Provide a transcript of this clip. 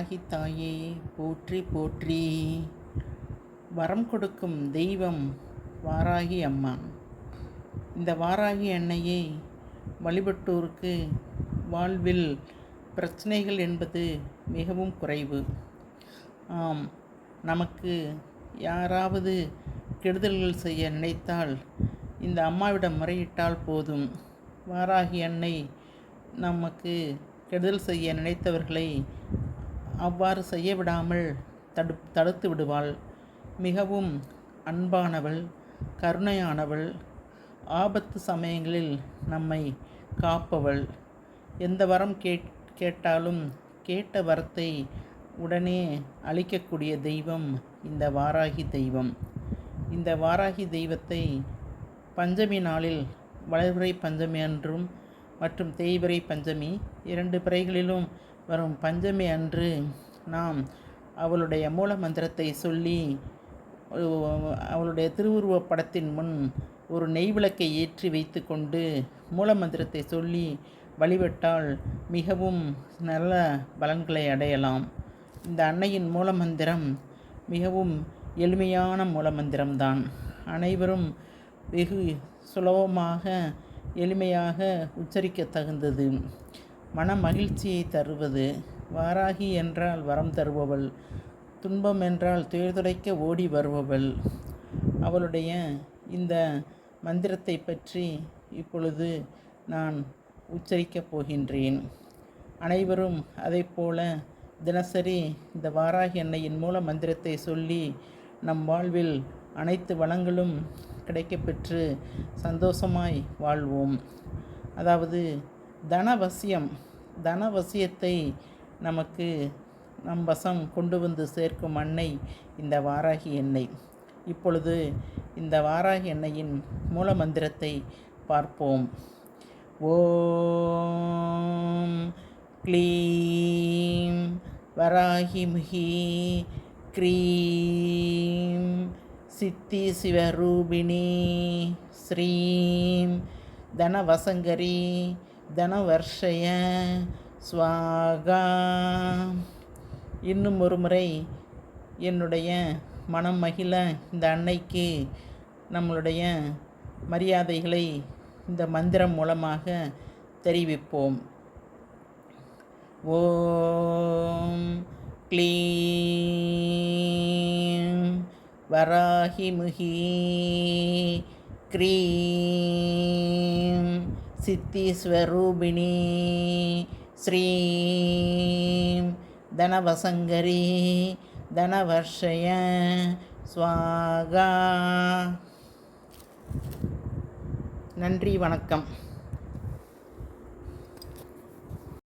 வாராகி தாயே போற்றி போற்றி. வரம் கொடுக்கும் தெய்வம் வாராகி அம்மா. இந்த வாராகி அன்னையை வழிபட்டோருக்கு வாழ்வில் பிரச்சனைகள் என்பது மிகவும் குறைவு. ஆம் நமக்கு யாராவது கெடுதல்கள் செய்ய நினைத்தால் இந்த அம்மாவிடம் முறையிட்டால் போதும். வாராகி அன்னை நமக்கு கெடுதல் செய்ய நினைத்தவர்களை அவ்வாறு செய்ய விடாமல் தடு தடுத்து விடுவாள். மிகவும் அன்பானவள் கருணையானவள் ஆபத்து சமயங்களில் நம்மை காப்பவள். எந்த வரம் கேட் கேட்டாலும் கேட்ட வரத்தை உடனே அளிக்கக்கூடிய தெய்வம் இந்த வாராகி தெய்வம். இந்த வாராகி தெய்வத்தை பஞ்சமி நாளில் வளர்பிறை பஞ்சமி அன்றும் மற்றும் தேய்பிறை பஞ்சமி இரண்டு பிறைகளிலும் வரும் பஞ்சமி அன்று நாம் அவளுடைய மூல மந்திரத்தை சொல்லி அவளுடைய திருவுருவப் படத்தின் முன் ஒரு நெய் விளக்கை ஏற்றி வைத்து கொண்டு மூல மந்திரத்தை சொல்லி வழிபட்டால் மிகவும் நல்ல பலன்களை அடையலாம். இந்த அன்னையின் மூலமந்திரம் மிகவும் எளிமையான மூலமந்திரம்தான் அனைவரும் வெகு சுலபமாக எளிமையாக உச்சரிக்க தகுந்தது. மன மகிழ்ச்சியை தருவது. வாராகி என்றால் வரம் தருபவள். துன்பம் என்றால் துயர்துடைக்க ஓடி வருபவள். அவளுடைய இந்த மந்திரத்தை பற்றி இப்பொழுது நான் உச்சரிக்கப் போகின்றேன். அனைவரும் அதை போல தினசரி இந்த வாராகி அன்னையின் மூல மந்திரத்தை சொல்லி நம் வாழ்வில் அனைத்து வளங்களும் கிடைக்கப்பெற்று சந்தோஷமாய் வாழ்வோம். அதாவது தனவசியம் தனவசியத்தை நமக்கு நம் வசம் கொண்டு வந்து சேர்க்கும் அன்னை இந்த வாராகி எண்ணெய் இப்பொழுது இந்த வாராகி எண்ணெயின் மூல மந்திரத்தை பார்ப்போம். ஓம் க்ளீம் வராகிமுகி க்ரீம் சித்தி சிவரூபிணி ஸ்ரீம் தனவசங்கரி தனவர்ஷய ஸ்வாகா இன்னும் ஒரு முறை என்னுடைய மனம் மகிழ இந்த அன்னைக்கு நம்மளுடைய மரியாதைகளை இந்த மந்திரம் மூலமாக தெரிவிப்போம். ஓம் க்ளீம். வராகிமுகி க்ரீம். சித்திஸ்வரூபிணி. ஸ்ரீம் தனவசங்கரி தனவர்ஷய ஸ்வாகா நன்றி வணக்கம்.